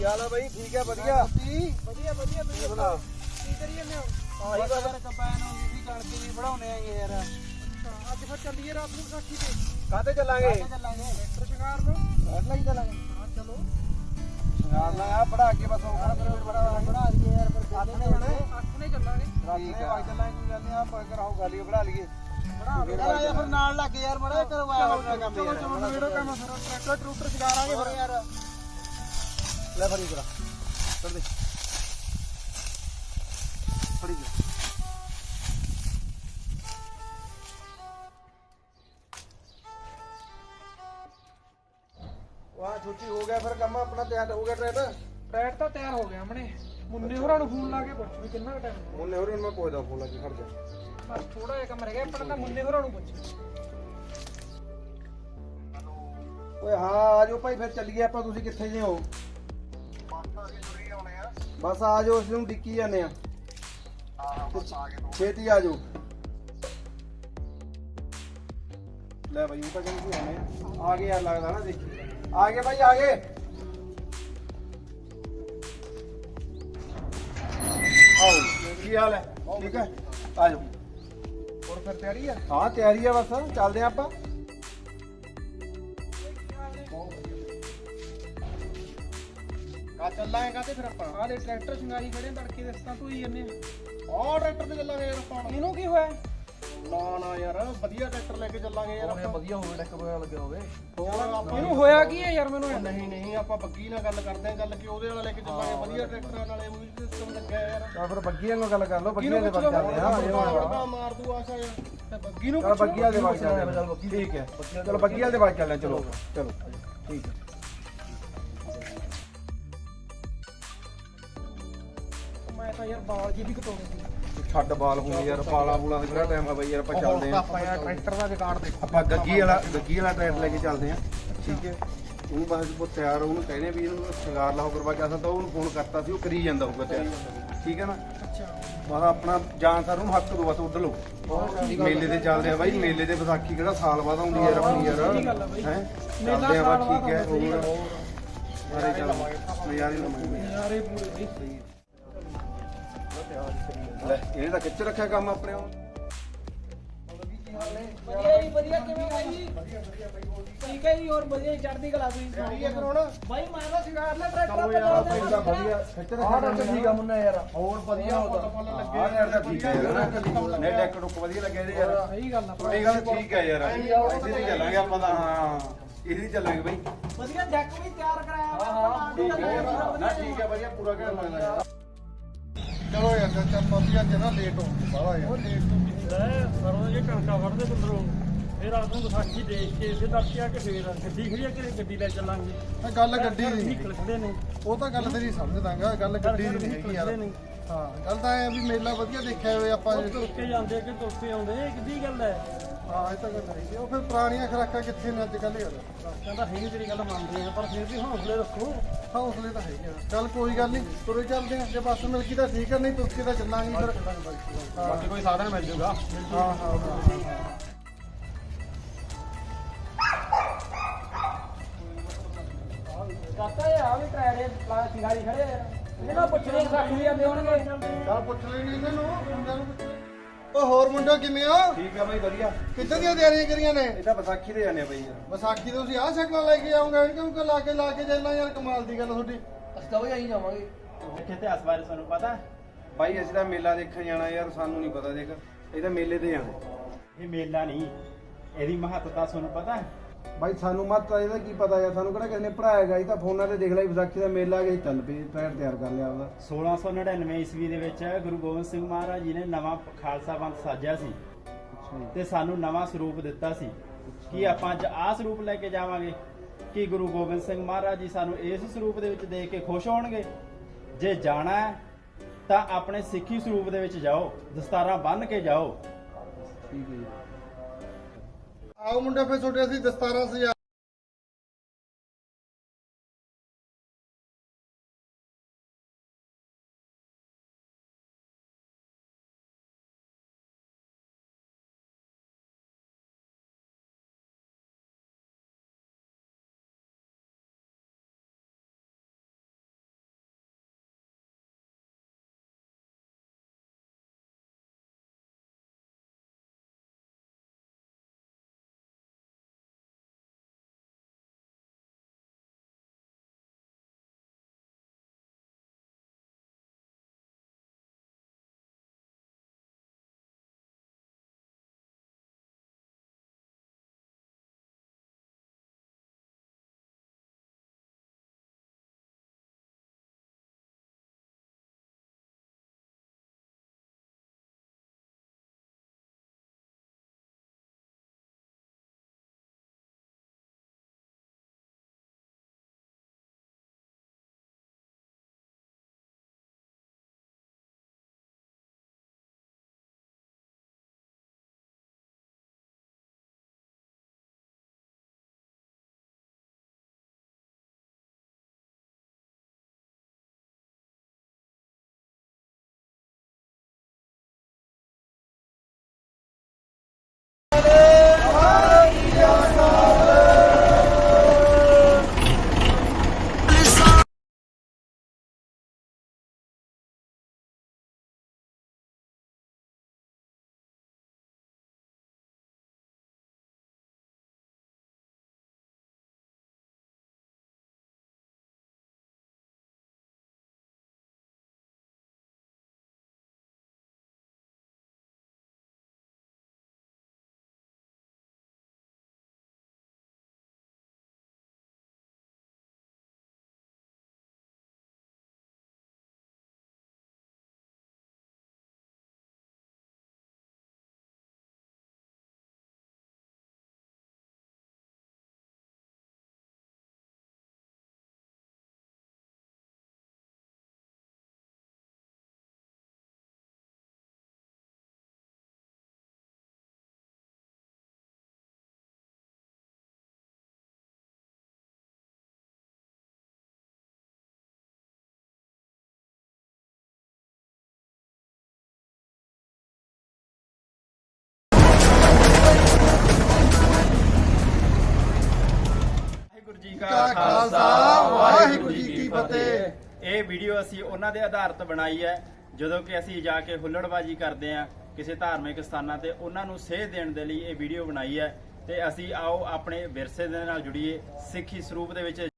ਕੀ ਹਾਲ ਆ ਬਾਈ? ਠੀਕ ਹੈ ਵਧੀਆ ਵਧੀਆ ਵਧੀਆ ਤੁਸੀਂ ਸੁਣਾ ਕੀ ਕਰੀ ਜਾਂਦੇ ਹੋ? ਆਹੀ ਯਾਰ ਕੰਬਾਈਨ ਹੁੰਦੀ ਸੀ ਕਣਕ ਵੀ ਬਣਾਉਣੇ ਆਗੇ ਯਾਰ। ਅੱਜ ਫਿਰ ਚੱਲੀਏ ਰਾਤ ਨੂੰ ਵਿਸਾਖੀ ਤੇ? ਕਾਤੇ ਚੱਲਾਂਗੇ? ਚੱਲਾਂਗੇ? ਟਰੈਕਟਰ ਸ਼ਿਕਾਰ ਨੂੰ? ਫੈਸਲਾ ਹੀ ਚੱਲਾਂਗੇ। ਹਾਂ ਚਲੋ। ਸ਼ਿੰਗਾਰ ਲਾ ਆ ਬੜਾ ਕੇ ਬਸ ਉਹ ਫਿਰ ਬੜਾ ਬਣਾ ਲਈਏ ਯਾਰ ਫਿਰ ਅੱਠ ਨੇ? ਅੱਠ ਨੇ ਚੱਲਾਂਗੇ? ਠੀਕ ਹੈ ਚੱਲਾਂਗੇ। ਕੋਈ ਗੱਲ ਨਹੀਂ ਆ ਪਰ ਕਰਾਓ ਗੱਲ ਹੀ ਬਣਾ ਲਈਏ। ਫਿਰ ਯਾਰ ਫਿਰ ਨਾਲ ਲੱਗ ਯਾਰ ਮੜਾ ਕਰਵਾਇਆ ਹੋਣਾ ਕੰਮ ਚਲੋ, ਚਲੋ, ਜਿਹੜਾ ਕੰਮ ਫਿਰ। ਟਰੈਕਟਰ ਟਰੂਟਰ ਸ਼ਿਕਾਰਾਂਗੇ ਫਿਰ। ਯਾਰ। ਲੈ ਫੜੀ ਕਰਾ ਫੜ ਦੇ। ਫੜੀ ਜਾ ਵਾਹ ਛੁੱਟੀ ਹੋ ਗਿਆ ਫਿਰ ਕੰਮ ਆਪਣਾ ਤਿਆਰ ਹੋ ਗਿਆ ਟਰੈਕਟਰ ਟਰੈਕਟਰ ਤਾਂ ਤਿਆਰ ਹੋ ਗਿਆ ਮਣੇ ਮੁੰਨੇ ਹੋਰਾਂ ਨੂੰ ਫੋਨ ਲਾ ਕੇ ਪੁੱਛ ਵੀ ਕਿੰਨਾ ਟਾਈਮ ਉਹਨੇ ਹੋਰ ਮੈਂ ਕੋਈ ਦਾ ਫੋਨ ਲਾ ਕੇ ਖੜ ਜਾ। ਬਸ ਥੋੜਾ ਜਿਹਾ ਕੰਮ ਰਹਿ ਗਿਆ ਆਪਣਾ ਤਾਂ ਮੁੰਨੇ ਹੋਰਾਂ ਨੂੰ ਪੁੱਛ। ਓਏ ਹਾਂ ਆ ਜਾਓ ਭਾਈ ਫਿਰ ਚੱਲੀਏ ਆਪਾਂ ਤੁਸੀਂ ਕਿੱਥੇ ਜੇ ਹੋ? ਬਸ ਆ ਜਾਓ ਅਸੀਂ ਨੂੰ ਡਿੱਕੀ ਜਾਂਦੇ ਆ। ਛੇਤੀ ਆ ਜਾਓ। ਲੈ ਭਾਈ ਉਹ ਤਾਂ ਕਹਿੰਦੇ ਆਉਣੇ ਆ। ਆ ਗਏ ਯਾਰ ਲੱਗਦਾ ਨਾ ਦੇਖੀ। ਆ ਗਏ ਭਾਈ ਆ ਗਏ। ਆਓ ਕੀ ਹਾਲ ਹੈ? ਠੀਕ ਹੈ? ਆ ਜਾਓ। ਹੋਰ ਫਿਰ ਤਿਆਰੀ ਆ? ਹਾਂ ਤਿਆਰੀ ਆ ਬਸ। ਚੱਲਦੇ ਆ ਆਪਾਂ। ਕਾ ਚੱਲਾਂਗੇ ਕਾਤੇ ਫਿਰ ਆਪਾਂ। ਆਹ ਦੇ ਟਰੈਕਟਰ ਸ਼ਿੰਗਾਰੀ ਖੜੇ ਤੜਕੇ ਦੇ ਤੂੰ ਹੀ ਜੰਨੇ ਆਹ ਟਰੈਕਟਰ ਤੇ ਚੱਲਾਂਗੇ ਯਾਰ ਆਪਾਂ। ਇਹਨੂੰ ਕੀ ਹੋਇਆ? ਨਾ ਨਾ ਯਾਰ ਵਧੀਆ ਟਰੈਕਟਰ ਲੈ ਕੇ ਚੱਲਾਂਗੇ ਯਾਰ ਆਪਾਂ। ਵਧੀਆ ਹੋਵੇ ਡੈਕ ਵਗੈਰਾ ਲੱਗਿਆ ਹੋਵੇ। ਹੋਰ ਆਪਾਂ ਇਹਨੂੰ ਹੋਇਆ ਕੀ ਹੈ ਯਾਰ ਮੈਨੂੰ? ਇਹ- ਨਹੀਂ ਨਹੀਂ ਆਪਾਂ ਬੱਗੀ ਨਾਲ ਗੱਲ ਕਰਦੇ ਆਂ ਗੱਲ ਕਿ ਉਹਦੇ ਵਾਲਾ ਲੈ ਕੇ ਚੱਲਾਂਗੇ। ਵਧੀਆ ਟਰੈਕਟਰਾਂ ਨਾਲੇ ਮਿਊਜ਼ਿਕ ਸਿਸਟਮ ਲੱਗਿਆ ਯਾਰ। ਤਾਂ ਫਿਰ ਬੱਗੀਆਂ ਨਾਲ ਗੱਲ ਕਰ ਲਓ ਬੱਗੀਆਂ ਦੇ ਆ ਬੜਾ ਮਾਰ ਦੂ ਆਸ਼ਾ ਯਾਰ। ਤੇ ਬੱਗੀ ਨੂੰ ਚਲ। ਬੱਗੀਆਂ ਦੇ ਬਾਰੇ ਚੱਲਦੇ ਆ ਠੀਕ ਹੈ। ਚਲੋ ਬੱਗੀਆਂ ਦੇ ਬਾਰੇ ਚੱਲਦੇ ਆ ਚਲੋ ਚਲੋ ਠੀਕ ਹੈ। ਤਾਂ ਯਾਰ ਬਾਲ ਜੀ ਵੀ ਕਟਾਉਣੇ ਸੀ ਛੱਡ ਬਾਲ ਹੁੰਦੇ ਯਾਰ ਬਾਲਾਂ ਬੂਲਾਂ ਦਾ ਕਿਹੜਾ ਟਾਈਮ ਆ ਬਈ ਯਾਰ ਆਪਾਂ ਚੱਲਦੇ ਆ ਆਪਾਂ ਯਾਰ ਟਰੈਕਟਰ ਦਾ ਰਿਕਾਰਡ ਦੇਖ। ਆਪਾਂ ਗੱਗੀ ਵਾਲਾ ਗੱਗੀ ਵਾਲਾ ਟਰੈਕਟਰ ਲੈ ਕੇ ਚੱਲਦੇ ਆ ਠੀਕ ਹੈ। ਉਹਨੂੰ ਬਸ ਉਹ ਤਿਆਰ ਉਹਨੂੰ ਕਹਿੰਦੇ ਵੀ ਇਹਨੂੰ ਸ਼ਿੰਗਾਰ ਲਾਓ ਕਰਵਾ ਕੇ ਆਸਾ ਤਾਂ ਉਹਨੂੰ ਫੋਨ ਕਰਤਾ ਸੀ ਉਹ ਕਰੀ ਜਾਂਦਾ ਹੋਊਗਾ ਤਿਆਰ। ਠੀਕ ਹੈ ਨਾ? ਅੱਛਾ। ਬਸ ਆਪਣਾ ਜਾਨ ਸਰ ਨੂੰ ਹੱਕ ਦੋ ਬਸ ਉੱਡ ਲਓ। ਮੇਲੇ ਤੇ ਚੱਲਦੇ ਆ ਬਾਈ ਮੇਲੇ ਤੇ ਵਿਸਾਖੀ ਕਿਹੜਾ ਸਾਲ ਬਾਅਦ ਆਉਂਦੀ ਯਾਰ ਆਪਣੀ ਯਾਰ। ਸਹੀ। ਹੈ? ਮੇਲਾ ਚੱਲਦੇ ਆ ਸਾਲ ਬਸ ਬਾਅਦ ਠੀਕ ਹੈ ਸਹੀ ਹੋਰ। ਸਾਰੇ ਚੱਲ ਨਜ਼ਾਰੇ ਲਵਾਂਗੇ। ਯਾਰੇ ਪੂਰੇ ਬਈ। ਲੈ ਇਹਨੇ ਤਾਂ ਖਿੱਚ ਰੱਖਿਆ ਕੰਮ ਆਪਣੇ ਉਹ ਵਧੀਆ ਜੀ ਵਧੀਆ ਕਿਵੇਂ ਬਾਈ ਠੀਕ ਹੈ ਜੀ ਹੋਰ ਵਧੀਆ ਚੜ੍ਹਦੀ ਕਲਾ ਤੁਸੀਂ ਕੀ ਹੈ ਕਰਾਉਣਾ? ਬਾਈ ਮੈਂ ਤਾਂ ਸ਼ਿਕਾਰ ਲੈ ਟਰੈਕਟਰ ਚਲੋ ਯਾਰ ਭਾਈ ਦਾ ਵਧੀਆ ਖਿੱਚ ਰੱਖਿਆ ਕੰਮ ਠੀਕ ਆ ਮੁੰਨਾ ਯਾਰ। ਹੋਰ ਵਧੀਆ ਲੱਗੇ ਆਹ ਯਾਰ ਤਾਂ ਠੀਕ ਹੈ ਨੇ ਡੈਕ ਡੁੱਕ ਵਧੀਆ ਲੱਗਿਆ ਇਹਦੇ ਯਾਰ। ਸਹੀ ਗੱਲ ਆ ਤੁਹਾਡੀ ਗੱਲ ਠੀਕ ਹੈ ਯਾਰ। ਇਸੇ ਦੀ ਚੱਲਾਂਗੇ ਆਪਾਂ ਤਾਂ ਹਾਂ। ਇਹਦੀ ਚੱਲਾਂਗੇ ਬਾਈ। ਵਧੀਆ ਜੱਕ ਵੀ ਤਿਆਰ ਕਰਾਇਆ ਵਾ ਆਪਾਂ ਠੀਕ ਹੈ ਦੀ ਨਾ ਠੀਕ ਹੈ ਵਧੀਆ ਪੂਰਾ ਘੈਂਟ ਲੱਗਦਾ ਯਾਰ। ਚਲੋ ਯਾਰ ਚਾਚਾ ਵਧੀਆ ਜਨਾ ਲੇਟ ਹੋ ਗਿਆ ਬਾਹਲਾ ਯਾਰ ਸਰੋਂ ਜੇ ਕਣਕਾਂ ਵੜਦੇ ਬੰਦਰੋਂ ਫਿਰ ਰਾਤ ਨੂੰ ਵਿਸਾਖੀ ਦੇਖ ਕੇ ਫਿਰ ਤੜਕੇ ਆ ਕੇ ਫੇਰ ਗੱਡੀ ਖੜੀ ਆ ਕਿ ਗੱਡੀ ਲੈ ਚੱਲਾਂਗੇ। ਇਹ ਗੱਲ ਗੱਡੀ ਦੀ ਨਿਕਲ ਨਹੀਂ ਖੜੇ ਨੇ। ਉਹ ਤਾਂ ਗੱਲ ਤੇਰੀ ਸਮਝਦਾਗਾ ਗੱਲ ਗੱਡੀ ਦੀ ਨਹੀਂ ਹੈਗੀ ਯਾਰ। ਨੇ। ਹਾਂ ਗੱਲ ਤਾਂ ਐ ਵੀ ਮੇਲਾ ਵਧੀਆ ਦੇਖਿਆ ਹੋਵੇ ਆਪਾਂ ਤੁਰ ਕੇ ਜਾਂਦੇ ਕਿ ਤੁਰ ਕੇ ਆਉਂਦੇ ਇਹ ਕਿੱਡੀ ਗੱਲ ਹੈ। ਹਾਂ ਇਹ ਤਾਂ ਗੱਲ ਹੈਗੀ ਉਹ ਫਿਰ ਪੁਰਾਣੀਆਂ ਖਰਾਕਾਂ ਕਿੱਥੇ ਨੇ ਅੱਜ ਕੱਲ੍ਹ ਯਾਰ ਕਹਿੰਦਾ ਹੈ ਨਹੀਂ ਤੇਰੀ ਗੱਲ ਮੰਨਦੇ ਆ ਪਰ ਫਿਰ ਵੀ ਹੌਸਲੇ ਰੱਖੋ। ਹੌਸਲੇ ਤਾਂ ਹੈਗੇ ਆ। ਚੱਲ ਕੋਈ ਗੱਲ ਨਹੀਂ ਤੁਰੇ ਚੱਲਦੇ ਆ। ਜੇ ਬੱਸ ਮਿਲ ਗਈ ਤਾਂ ਠੀਕ ਹੈ ਨਹੀਂ ਤੁਰ ਕੇ ਤਾਂ ਚੱਲਾਂਗੇ ਫਿਰ। ਬਾਕੀ ਕੋਈ ਸਾਧਨ ਮਿਲ ਜੂਗਾ। ਹਾਂ ਹਾਂ ਹਾਂ ਕਾਕਾ ਇਹ ਆ ਵੀ ਟਰੈੜੇ ਲਾ ਸ਼ਿਕਾਰੀ ਖੜੇ ਆ। ਇਹਨਾਂ ਪੁੱਛਣੇ ਸਾਖੀ ਵੀ ਜਾਂਦੇ ਹੋਣਗੇ ਚੱਲ ਪੁੱਛ ਲੈਣੀ ਇਹਨਾਂ ਨੂੰ ਮੁੰਡਿਆਂ ਨੂੰ ਪੁੱਛ ਲੈ। ਉਹ ਹੋਰ ਮੁੰਡਾ ਕਿਵੇਂ ਆ ਠੀਕ ਹੈ ਬਾਈ ਵਧੀਆ। ਕਿੱਦਾਂ ਦੀਆਂ ਤਿਆਰੀਆਂ ਕਰੀਆਂ ਨੇ? ਇਹ ਤਾਂ ਵਿਸਾਖੀ ਦੇ ਜਾਂਦੇ ਆ ਬਾਈ। ਯਾਰ ਵਿਸਾਖੀ ਤੇ ਤੁਸੀਂ ਆਹ ਸ਼ਕਲਾਂ ਲੈ ਕੇ ਆਉਂਗੇ ਕਿਉਂਕਿ ਲਾ ਕੇ ਲਾ ਕੇ ਚੱਲਣਾ ਯਾਰ ਕਮਾਲ ਦੀ ਗੱਲ ਤੁਹਾਡੀ। ਇੱਥੇ ਇਤਿਹਾਸ ਬਾਰੇ ਤੁਹਾਨੂੰ ਪਤਾ? ਬਾਈ ਅਸੀਂ ਤਾਂ ਮੇਲਾ ਦੇਖਣ ਜਾਣਾ ਯਾਰ ਸਾਨੂੰ ਨਹੀਂ ਪਤਾ ਦੇਖ। ਇਹ ਤਾਂ ਮੇਲੇ ਤੇ ਜਾਣਾ। ਇਹ ਮੇਲਾ ਨਹੀਂ ਇਹਦੀ ਮਹੱਤਤਾ ਤੁਹਾਨੂੰ ਪਤਾ? ਹੈ ਬਾਈ ਸਾਨੂੰ ਮਤ ਇਹਦਾ ਕੀ ਪਤਾ ਯਾਰ ਸਾਨੂੰ ਕਿਹੜਾ ਕਿਸੇ ਨੇ ਪੜਾਇਆਗਾ ਇਹ ਤਾਂ ਫੋਨਾਂ ਤੇ ਦੇਖ ਵੀ ਵਿਸਾਖੀ ਦਾ ਮੇਲਾ ਅਸੀਂ ਚੱਲ ਪਏ ਟਰੈਕਟਰ ਤਿਆਰ ਕਰ ਲਿਆ ਆਪਦਾ। 1699 ਈਸਵੀ ਦੇ ਵਿੱਚ ਗੁਰੂ ਗੋਬਿੰਦ ਸਿੰਘ ਮਹਾਰਾਜ ਜੀ ਨੇ ਨਵਾਂ ਖਾਲਸਾ ਪੰਥ ਸਾਜਿਆ ਸੀ ਤੇ ਸਾਨੂੰ ਨਵਾਂ ਸਰੂਪ ਦਿੱਤਾ ਸੀ। ਕਿ ਆਪਾਂ ਅੱਜ ਆਹ ਸਰੂਪ ਲੈ ਕੇ ਜਾਵਾਂਗੇ? ਕਿ ਗੁਰੂ ਗੋਬਿੰਦ ਸਿੰਘ ਮਹਾਰਾਜ ਜੀ ਸਾਨੂੰ ਇਸ ਸਰੂਪ ਦੇ ਵਿੱਚ ਦੇਖ ਕੇ ਖੁਸ਼ ਹੋਣਗੇ? ਜੇ ਜਾਣਾ ਹੈ ਤਾਂ ਆਪਣੇ ਸਿੱਖੀ ਸਰੂਪ ਦੇ ਵਿੱਚ ਜਾਓ ਦਸਤਾਰਾਂ ਬੰਨ੍ਹ ਕੇ ਜਾਓ। ਠੀਕ ਹੈ ਜੀ। ਆਓ ਮੁੰਡਾ ਫਿਰ ਤੁਹਾਡੇ ਅਸੀਂ ਦਸਤਾਰਾਂ ਸਜਾ ਕਾ ਖਾਲਸਾ ਵਾਹਿਗੁਰੂ ਜੀ ਕੀ ਫਤਿਹ। ਇਹ ਵੀਡੀਓ ਅਸੀਂ ਉਹਨਾਂ ਦੇ ਆਧਾਰਿਤ ਬਣਾਈ ਹੈ ਜਦੋਂ ਕਿ ਅਸੀਂ ਜਾ ਕੇ ਹੁੱਲੜਬਾਜੀ ਕਰਦੇ ਆ ਕਿਸੇ ਧਾਰਮਿਕ ਸਥਾਨਾਂ ਤੇ ਉਹਨਾਂ ਨੂੰ ਸੇਧ ਦੇਣ ਦੇ ਲਈ ਇਹ ਵੀਡੀਓ ਬਣਾਈ ਹੈ। ਤੇ ਅਸੀਂ ਆਓ ਆਪਣੇ ਵਿਰਸੇ ਦੇ ਨਾਲ ਜੁੜੀਏ ਸਿੱਖੀ ਸਰੂਪ ਦੇ ਵਿੱਚ